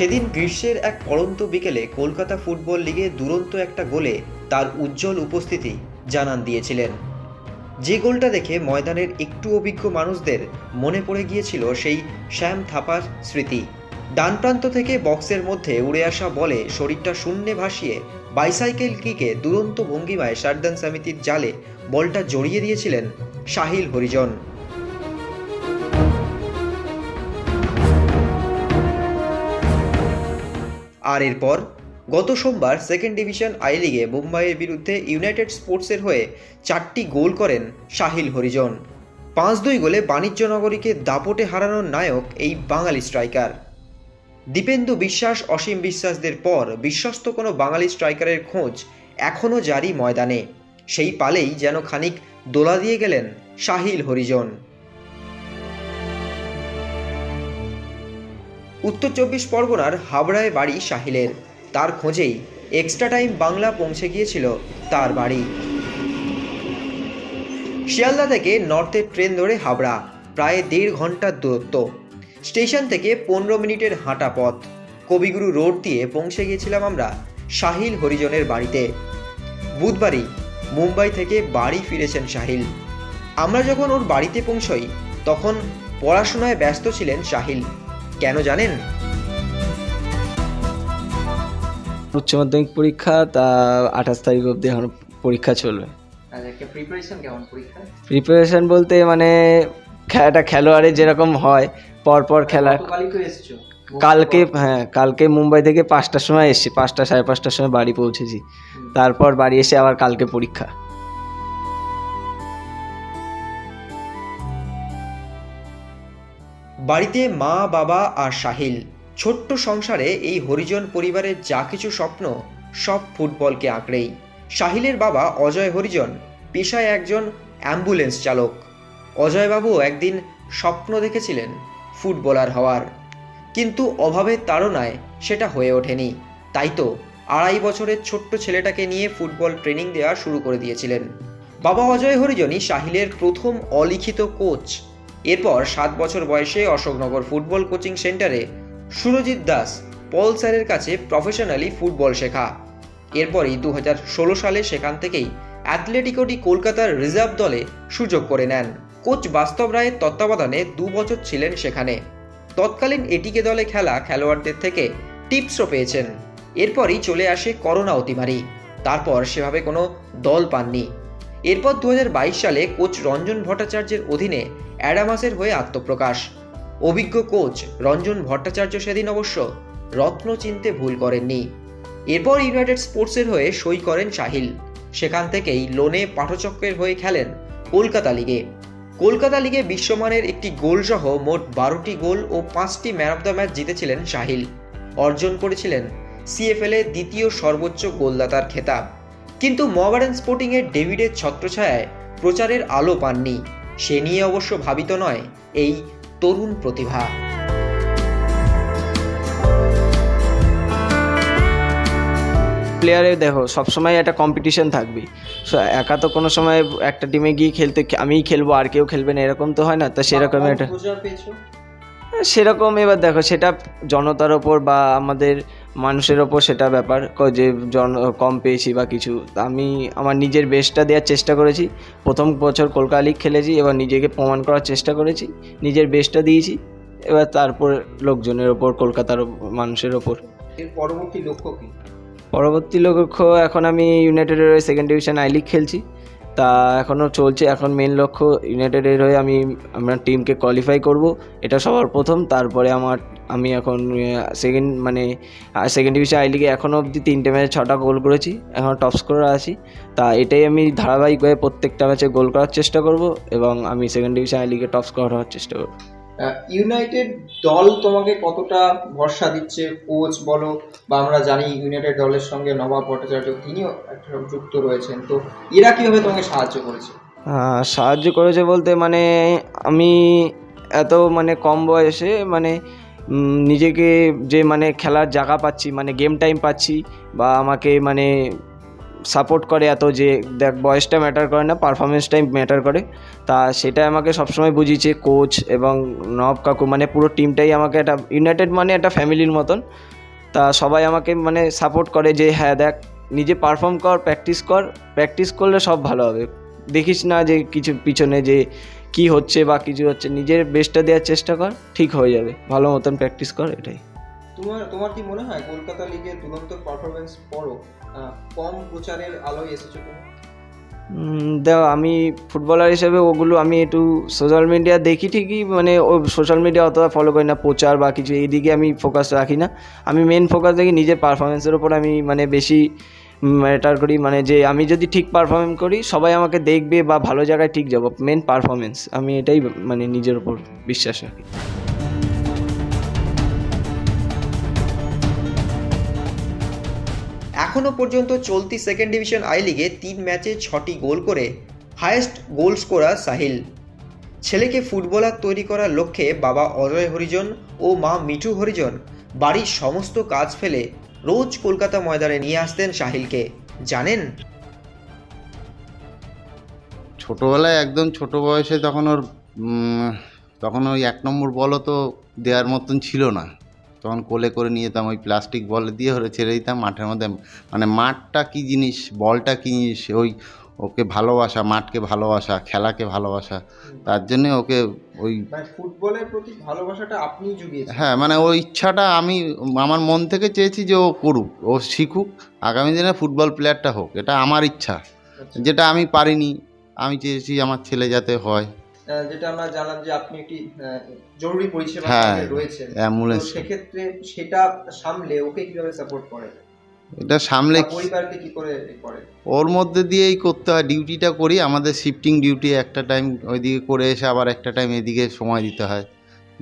সেদিন গ্রীষ্মের এক পড়ন্ত বিকেলে কলকাতা ফুটবল লিগে দুরন্ত একটা গোলে তার উজ্জ্বল উপস্থিতি জানান দিয়েছিলেন। যে গোলটা দেখে ময়দানের একটু অভিজ্ঞ মানুষদের মনে পড়ে গিয়েছিল সেই শ্যাম থাপার স্মৃতি। ডান প্রান্ত থেকে বক্সের মধ্যে উড়ে আসা বলে শরীরটা শূন্যে ভাসিয়ে বাইসাইকেল কিকে দুরন্ত ভঙ্গিমায় সারদান সমিতির জালে বলটা জড়িয়ে দিয়েছিলেন সাহিল হরিজন। আর এরপর, গত সোমবার সেকেন্ড ডিভিশন আই লিগে মুম্বাইয়ের বিরুদ্ধে ইউনাইটেড স্পোর্টসের হয়ে চারটি গোল করেন সাহিল হরিজন। পাঁচ দুই গোলে বাণিজ্য নগরীকে দাপটে হারানোর নায়ক এই বাঙালি স্ট্রাইকার দীপেন্দু বিশ্বাস, অসীম বিশ্বাসদের পর বিশ্বস্ত কোনো বাঙালি স্ট্রাইকারের খোঁজ এখনও জারি ময়দানে। সেই পালেই যেন খানিক দোলা দিয়ে গেলেন সাহিল হরিজন। উত্তর চব্বিশ পরগনার হাবড়ায় বাড়ি সাহিলের তার খোঁজেই এক্সট্রা টাইম বাংলা পৌঁছে গিয়েছিল তার বাড়ি। শিয়ালদা থেকে নর্থের ট্রেন ধরে হাবড়া, প্রায় দেড় ঘণ্টার দূরত্ব। স্টেশন থেকে পনেরো মিনিটের হাঁটা পথ। কবিগুরু রোড দিয়ে পৌঁছে গিয়েছিলাম আমরা সাহিল হরিজনের বাড়িতে। বুধবারই মুম্বাই থেকে বাড়ি ফিরেছেন সাহিল আমরা যখন ওর বাড়িতে পৌঁছই, তখন পড়াশোনায় ব্যস্ত ছিলেন সাহিল কেন জানেন? উচ্চ মাধ্যমিক পরীক্ষা তা আঠাশ তারিখ অবধি এখন পরীক্ষা চলবে। আচ্ছা প্রিপারেশন কেমন পরীক্ষা? প্রিপারেশন বলতে মানে খেলাটা খেলোয়াড়ের যেরকম হয় পরপর খেলা। কালকে হ্যাঁ কালকে মুম্বাই থেকে পাঁচটার সময় এসেছি পাঁচটা সাড়ে পাঁচটার সময় বাড়ি পৌঁছেছি। তারপর বাড়ি এসে আবার কালকে পরীক্ষা। বাড়িতে মা, বাবা আর সাহিল। ছোট্ট সংসারে এই হরিজন পরিবারের যা কিছু স্বপ্ন, সব ফুটবলকে আঁকড়েই। সাহিলের বাবা অজয় হরিজন, পেশায় একজন অ্যাম্বুলেন্স চালক। অজয়বাবু একদিন স্বপ্ন দেখেছিলেন ফুটবলার হওয়ার। কিন্তু অভাবের তাড়নায় সেটা হয়ে ওঠেনি। তাই তো আড়াই বছরের ছোট্ট ছেলেটাকে নিয়ে ফুটবল ট্রেনিং দেওয়া শুরু করে দিয়েছিলেন। বাবা অজয় হরিজনই সাহিলের প্রথম অলিখিত কোচ। এরপর সাত বছর বয়সে অশোকনগর ফুটবল কোচিং সেন্টারে সুরজিৎ দাস, পল স্যারের কাছে প্রফেশনালি ফুটবল শেখা। এরপরই দু সালে সেখান থেকেই অ্যাথলেটিকোটি কলকাতার রিজার্ভ দলে সুযোগ করে নেন। কোচ বাস্তব রায়ের তত্ত্বাবধানে দু বছর ছিলেন সেখানে। তৎকালীন এটিকে দলে খেলা খেলোয়াড়দের থেকে টিপসও পেয়েছেন। এরপরই চলে আসে করোনা অতিমারি। তারপর সেভাবে কোনো দল পাননি। এরপর দু হাজার বাইশ সালে কোচ রঞ্জন ভট্টাচার্যের অধীনে অ্যাডামাসের হয়ে আত্মপ্রকাশ। অভিজ্ঞ কোচ রঞ্জন ভট্টাচার্য সেদিন অবশ্য রত্ন চিনতে ভুল করেননি। এরপর ইউনাইটেড স্পোর্টসের হয়ে সই করেন সাহিল। সেখান থেকেই লোনে পাঠচক্রের হয়ে খেলেন কলকাতা লিগে। কলকাতা লিগে বিশ্বমানের একটি গোলসহ মোট বারোটি গোল ও পাঁচটি ম্যান অফ দ্য ম্যাচ জিতেছিলেন সাহিল। অর্জন করেছিলেন সিএফএল দ্বিতীয় সর্বোচ্চ গোলদাতার খেতাব। কিন্তু মোহামেডান স্পোর্টিংয়ের ডেভিডের ছত্রছায়ায় প্রচারের আলো পাননি। সে নিয়ে অবশ্য ভাবিত নয় এই তরুণ প্রতিভা। প্লেয়ারে দেখো সবসময় একটা কম্পিটিশন থাকবে একা তো কোনো সময় একটা টিমে গিয়ে খেলতে আমিই খেলব আর কেউ খেলবে না এরকম তো হয় না? তো সেরকম একটা সেরকম এবার দেখো সেটা জনতার ওপর বা আমাদের মানুষের ওপর সেটা ব্যাপার ক- যে জন কম পেয়েছি বা কিছু। আমি আমার নিজের বেস্টটা দেওয়ার চেষ্টা করেছি। প্রথম বছর কলকাতা লিগ খেলেছি এবার নিজেকে প্রমাণ করার চেষ্টা করেছি। নিজের বেস্টটা দিয়েছি এবার তারপর লোকজনের ওপর কলকাতার মানুষের ওপর। পরবর্তী লক্ষ্য কি? পরবর্তী লক্ষ্য এখন আমি ইউনাইটেডের সেকেন্ড ডিভিশন আই লিগ খেলছি। তা এখনও চলছে। এখন মেন লক্ষ্য ইউনাইটেডের হয়ে আমি, আমার টিমকে কোয়ালিফাই করব। এটা সবার প্রথম। তারপরে আমার, আমি এখন সেকেন্ড মানে সেকেন্ড ডিভিশন আই লিগে এখনও অবধি তিনটে ম্যাচে ছটা গোল করেছি। এখন টপ স্কোরার আছি। তা এটাই আমি ধারাবাহিকভাবে প্রত্যেকটা ম্যাচে গোল করার চেষ্টা করব এবং আমি সেকেন্ড ডিভিশন আই লিগে টপ স্কোরার হওয়ার চেষ্টা করব। ইউনাইটেড দল তোমাকে কতটা ভরসা দিচ্ছে? কোচ বলো, বা আমরা জানি ইউনাইটেড দলের সঙ্গে নবাব ভট্টাচার্য, তিনিও একটা যুক্ত রয়েছেন। তো এরা কীভাবে তোমাকে সাহায্য করেছে? সাহায্য করেছে বলতে মানে আমি এত মানে কম বয়সে মানে নিজেকে যে মানে খেলার জায়গা পাচ্ছি মানে গেম টাইম পাচ্ছি, বা আমাকে মানে সাপোর্ট করে এত যে দেখ বয়সটা ম্যাটার করে না পারফরমেন্সটাই ম্যাটার করে। তা সেটা আমাকে সবসময় বুঝিয়েছে কোচ এবং নব কাকু মানে পুরো টিমটাই আমাকে একটা ইউনাইটেড মানে একটা ফ্যামিলির মতন। তা সবাই আমাকে মানে সাপোর্ট করে যে হ্যাঁ দেখ নিজে পারফর্ম কর প্র্যাকটিস কর প্র্যাকটিস করলে সব ভালো হবে। দেখিস না যে কিছু পিছনে যে কি হচ্ছে বা কিছু হচ্ছে নিজের বেস্টটা দেওয়ার চেষ্টা কর ঠিক হয়ে যাবে। ভালো মতন প্র্যাকটিস কর এটাই। তোমার তোমার কি মনে হয় কলকাতা লিগে দুরন্ত পারফরমেন্স আহ, কম প্রচারের আলোয় এসেছ দেখো, আমি ফুটবলার হিসেবে ওগুলো আমি একটু সোশ্যাল মিডিয়া দেখি ঠিকই মানে ও সোশ্যাল মিডিয়া অতটা ফলো করি না, প্রচার বা কিছু, এইদিকে আমি ফোকাস রাখি না। আমি মেন ফোকাস দেখি নিজের পারফরমেন্সের ওপর আমি মানে বেশি ম্যাটার করি মানে যে আমি যদি ঠিক পারফরমেন্স করি, সবাই আমাকে দেখবে বা ভালো জায়গায় ঠিক যাব মেন পারফরমেন্স আমি এটাই মানে নিজের ওপর বিশ্বাস রাখি। এখনও পর্যন্ত চলতি সেকেন্ড ডিভিশন আই লিগে তিন ম্যাচে ছটি গোল করে হায়েস্ট গোল স্কোরার সাহিল। ছেলেকে ফুটবলার তৈরি করার লক্ষ্যে বাবা অজয় হরিজন ও মা মিঠু হরিজন বাড়ির সমস্ত কাজ ফেলে রোজ কলকাতা ময়দানে নিয়ে আসতেন সাহিলকে। জানেন? ছোটোবেলায় একদম ছোট বয়সে তখন ওর তখন ওই এক নম্বর বলও তো দেওয়ার মতন ছিল না। তখন কোলে করে নিয়ে যেতাম ওই প্লাস্টিক বল দিয়ে ওরে ছেড়ে দিতাম মাঠের মধ্যে। মানে মাঠটা কী জিনিস বলটা কী জিনিস ওই ওকে ভালোবাসা মাঠকে ভালোবাসা খেলাকে ভালোবাসা তার জন্যে ওকে ওই মানে ফুটবলের প্রতি ভালোবাসাটা আপনি জুগিয়েছেন। হ্যাঁ মানে ওই ইচ্ছাটা আমি আমার মন থেকে চেয়েছি যে ও করুক ও শিখুক আগামী দিনে ফুটবল প্লেয়ারটা হোক এটা আমার ইচ্ছা। যেটা আমি পারিনি আমি চেয়েছি আমার ছেলে যাতে হয়। যেটা আমরা জানলাম যে আপনি একটি জরুরি পরিষেবা হ্যাঁ, রয়েছে অ্যাম্বুলেন্স। সেক্ষেত্রে সেটা সামলে ওকে কীভাবে সাপোর্ট করে? এটা সামলে পরিবারকে কি করে করে? ওর মধ্যে দিয়েই করতে হয় ডিউটিটা করি। আমাদের শিফটিং ডিউটি একটা টাইম ওইদিকে করে এসে আবার একটা টাইম এদিকে সময় দিতে হয়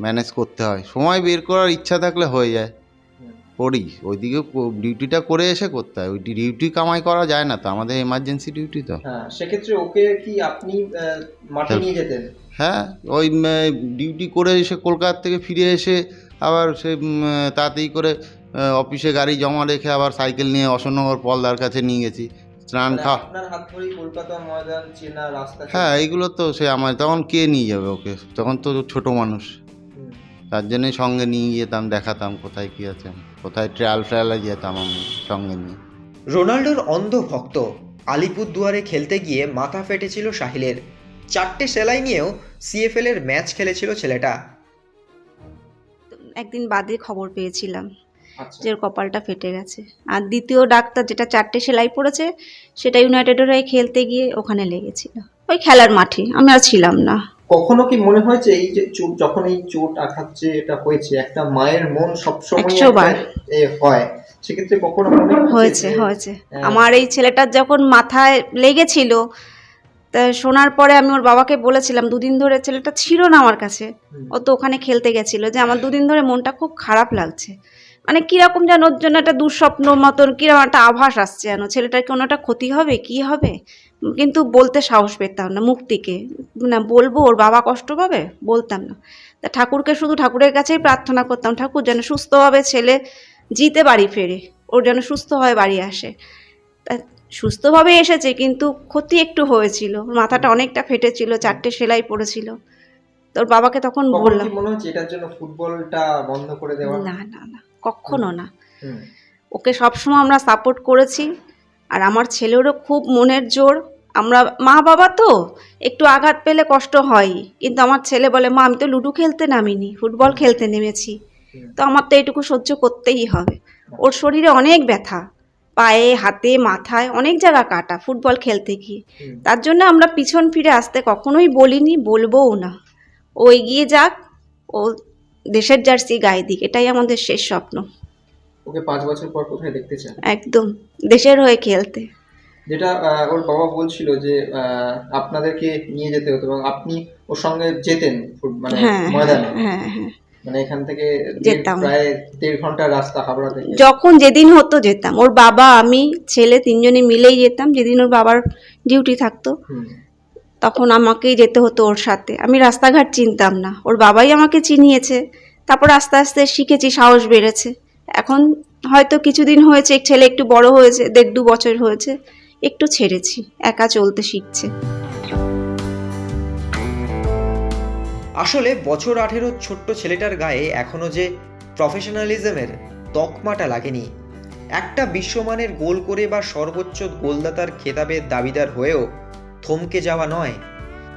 ম্যানেজ করতে হয়। সময় বের করার ইচ্ছা থাকলে হয়ে যায়। করি ওইদিকে ডিউটিটা করে এসে করতে হয়। ওই ডিউটি কামাই করা যায় না তো আমাদের এমার্জেন্সি ডিউটি তো। হ্যাঁ সেক্ষেত্রে ওকে কি আপনি মাঠে হ্যাঁ। নিয়ে যেতেন? হ্যাঁ ওই ডিউটি করে এসে কলকাতা থেকে ফিরে এসে আবার সে তাড়াতাড়ি করে অফিসে গাড়ি জমা রেখে আবার সাইকেল নিয়ে অশোকনগর পলদার কাছে নিয়ে গেছি। স্নান মানে খাওয়া হ্যাঁ এইগুলো তো সে আমার তখন কে নিয়ে যাবে ওকে? তখন তো ছোট মানুষ। তার জন্যই সঙ্গে নিয়ে যেতাম দেখাতাম কোথায় কী আছে। কোথায় ট্রায়াল ফ্রায়ালে যেতাম আমি সঙ্গে নিয়ে। রোনাল্ডোর অন্ধ ভক্ত আলিপুরদুয়ারে খেলতে গিয়ে মাথা ফেটেছিল সাহিলের চারটে সেলাই নিয়েও সিএফএল এর ম্যাচ খেলেছিল ছেলেটা। একদিন বাদে খবর পেয়েছিলাম আচ্ছা। যে কপালটা ফেটে গেছে। আর দ্বিতীয় ডাক্তার যেটা চারটে সেলাই পড়েছে সেটা ইউনাইটেডের হয়ে খেলতে গিয়ে ওখানে লেগেছিল। ওই খেলার মাঠে আমি আর ছিলাম না। কখনো কি মনে হয়েছে এই যে চোট যখন এই চোট আঘাত যে এটা হয়েছে একটা মায়ের মন সবসময় হয় সেক্ষেত্রে কখনো মনে হয়েছে হয়েছে হ্যাঁ। আমার এই ছেলেটার যখন মাথায় লেগেছিল তা শোনার পরে আমি ওর বাবাকে বলেছিলাম দুদিন ধরে ছেলেটা ছিল না আমার কাছে। ও তো ওখানে খেলতে গেছিল। যে আমার দুদিন ধরে মনটা খুব খারাপ লাগছে। মানে কীরকম যেন ওর জন্য একটা দুঃস্বপ্ন মতন কীরকম একটা আভাস আসছে যেন। ছেলেটার কোনো একটা ক্ষতি হবে? কি হবে? কিন্তু বলতে সাহস পেতাম না মুক্তিকে। না বলব ওর বাবা কষ্ট পাবে? বলতাম না। তা ঠাকুরকে শুধু ঠাকুরের কাছেই প্রার্থনা করতাম ঠাকুর যেন সুস্থভাবে ছেলে জিতে বাড়ি ফেরে ওর যেন সুস্থ হয়ে বাড়ি আসে। তা সুস্থভাবে এসেছে কিন্তু ক্ষতি একটু হয়েছিল। মাথাটা অনেকটা ফেটেছিল চারটে সেলাই পড়েছিল। তোর বাবাকে তখন বললাম। মনে হচ্ছে এটার জন্য ফুটবলটা বন্ধ করে দেওয়া? না না না। কখনো না। ওকে সবসময় আমরা সাপোর্ট করেছি। আর আমার ছেলেরও খুব মনের জোর। আমরা মা বাবা তো একটু আঘাত পেলে কষ্ট হয়। কিন্তু আমার ছেলে বলে মা আমি তো লুডো খেলতে নামিনি ফুটবল খেলতে নেমেছি। তো আমার তো এটুকু সহ্য করতেই হবে। ওর শরীরে অনেক ব্যথা। পায়ে হাতে মাথায় অনেক জায়গা কাটা ফুটবল খেলতে গিয়ে। তার জন্য আমরা পিছন ফিরে আসতে কখনোই বলিনি বলবোও না। ও এগিয়ে যাক। ও দেশের জার্সি গায়ে দিক এটাই আমাদের শেষ স্বপ্ন। ওকে পাঁচ বছর পর কোথায় দেখতে চান? একদম দেশের হয়ে খেলতে। যেটা ওর বাবা বলছিল যে আপনাদেরকে নিয়ে যেতে হতো এবং আপনি ওর সঙ্গে যেতেন মানে হ্যাঁ ময়দানে। হ্যাঁ হ্যাঁ। মানে এখান থেকে যেতাম। প্রায় দেড় ঘণ্টার রাস্তা হাবড়া থেকে। যখন যেদিন হতো যেতাম। ওর বাবা আমি ছেলে তিনজনে মিলেই যেতাম যেদিন ওর বাবার ডিউটি থাকতো। তখন আমাকেই যেতে হতো ওর সাথে। আমি রাস্তাঘাট চিনতাম না। ওর বাবাই আমাকে চিনিয়েছে। তারপর আস্তে আস্তে শিখেছি, সাহস বেড়েছে। এখন হয়তো কিছুদিন হয়েছে ছেলে একটু বড় হয়েছে, দেড় দু বছর হয়েছে। একটু ছেড়েছি, একা চলতে শিখছে। আসলে বছর আঠেরো ছোট্ট ছেলেটার গায়ে এখনও যে প্রফেশনালিজমের তকমাটা লাগেনি। একটা বিশ্বমানের গোল করে বা সর্বোচ্চ গোলদাতার খেতাবের দাবিদার হয়েও থমকে যাওয়া নয়।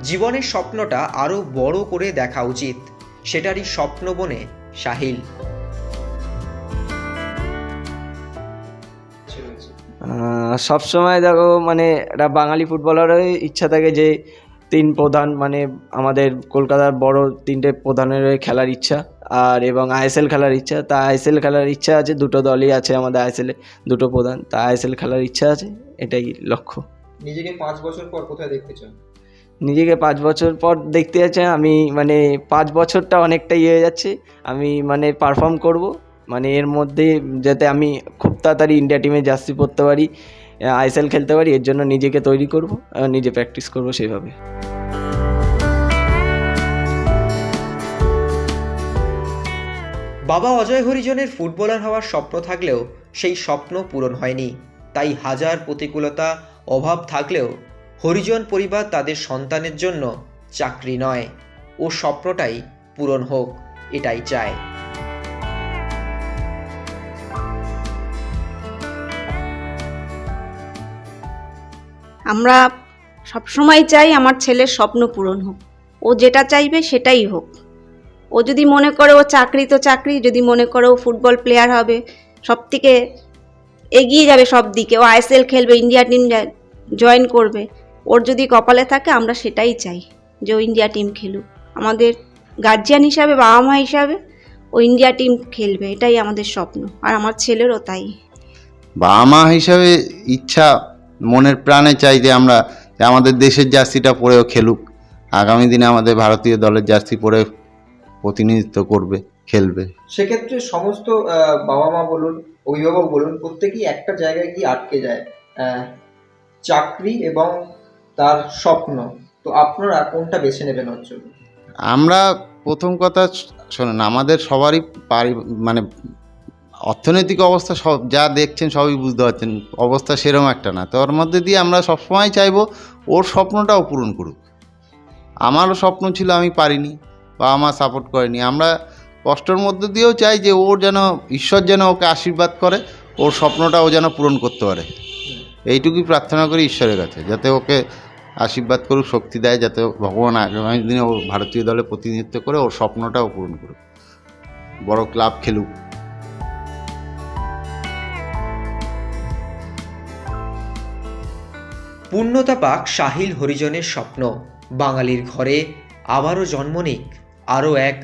জীবনের স্বপ্নটা আরও বড় করে দেখা উচিত। সেটারই স্বপ্ন বনে সাহিল। সবসময় দেখো মানে একটা বাঙালি ফুটবলারের ইচ্ছা থাকে যে, তিন প্রধান মানে আমাদের কলকাতার বড় তিনটে প্রধানের খেলার ইচ্ছা আর এবং আইএসএল খেলার ইচ্ছা। তা আইএসএল খেলার ইচ্ছা আছে, দুটো দলই আছে আমাদের আইএসএলে দুটো প্রধান। তা আইএসএল খেলার ইচ্ছা আছে, এটাই লক্ষ্য। নিজেকে পাঁচ বছর পর কোথায় দেখতে চাও নিজেকে পাঁচ বছর পর দেখতে যাচ্ছে আমি মানে পাঁচ বছরটা অনেকটা ইয়ে হয়ে যাচ্ছে আমি মানে পারফর্ম করব মানে এর মধ্যে যাতে আমি খুব তাড়াতাড়ি ইন্ডিয়া টিমে জার্সি পরতে পারি আইএসএল খেলতে পারি এর জন্য নিজেকে তৈরি করব আর নিজে প্র্যাকটিস করব সেইভাবে। বাবা অজয় হরিজনের ফুটবলার হওয়ার স্বপ্ন থাকলেও সেই স্বপ্ন পূরণ হয়নি। তাই হাজার প্রতিকূলতা অভাব থাকলেও হরিজন পরিবার তাদের সন্তানের জন্য চাকরি নয় ও স্বপ্নটাই পূরণ হোক, এটাই চায়। আমরা সবসময় চাই আমার ছেলের স্বপ্ন পূরণ হোক। ও যেটা চাইবে সেটাই হোক। ও যদি মনে করে ও চাকরি তো চাকরি, যদি মনে করে ও ফুটবল প্লেয়ার হবে সব থেকে এগিয়ে যাবে সব দিকে। ও আইএসএল খেলবে ইন্ডিয়া টিম জয়েন করবে। ওর যদি কপালে থাকে আমরা সেটাই চাই যে ও ইন্ডিয়া টিম খেলুক। আমাদের গার্জিয়ান হিসাবে বাবা মা হিসাবে ও ইন্ডিয়া টিম খেলবে এটাই আমাদের স্বপ্ন। আর আমার ছেলেরও তাই। বাবা মা হিসাবে ইচ্ছা মনের প্রাণে চাই যে আমরা যে আমাদের দেশের জার্সিটা পরেও খেলুক। আগামী দিনে আমাদের ভারতীয় দলের জার্সি পরে প্রতিনিধিত্ব করবে খেলবে। সেক্ষেত্রে সমস্ত বাবা মা বলুন অভিভাবক বলুন, প্রত্যেকেই একটা জায়গায় গিয়ে আটকে যায় চাকরি এবং তার স্বপ্ন। তো আপনারা কোনটা বেছে নেবেন ওর জন্য আমরা প্রথম কথা শোনেন, আমাদের সবারই পারি মানে অর্থনৈতিক অবস্থা সব, যা দেখছেন সবই বুঝতে পারছেন, অবস্থা সেরকম একটা না। তো ওর মধ্যে দিয়ে আমরা সবসময় চাইব ওর স্বপ্নটাও পূরণ করুক। আমারও স্বপ্ন ছিল আমি পারিনি বা আমার সাপোর্ট করেনি। আমরা কষ্টের মধ্যে দিয়েও চাই যে ওর যেন, ঈশ্বর যেন ওকে আশীর্বাদ করে, ওর স্বপ্নটা ও যেন পূরণ করতে পারে। এইটুকুই প্রার্থনা করি ঈশ্বরের কাছে, যাতে ওকে আশীর্বাদ করুক, শক্তি দেয়, যাতে ভগবান আগামী দিনে ও ভারতীয় দলে প্রতিনিধিত্ব করে ওর স্বপ্নটাও পূরণ করুক। বড় ক্লাব খেলুক। পূর্ণতা পাক সাহিল হরিজনের স্বপ্ন, বাঙালির ঘরে আবারও জন্ম নিক, আরও এক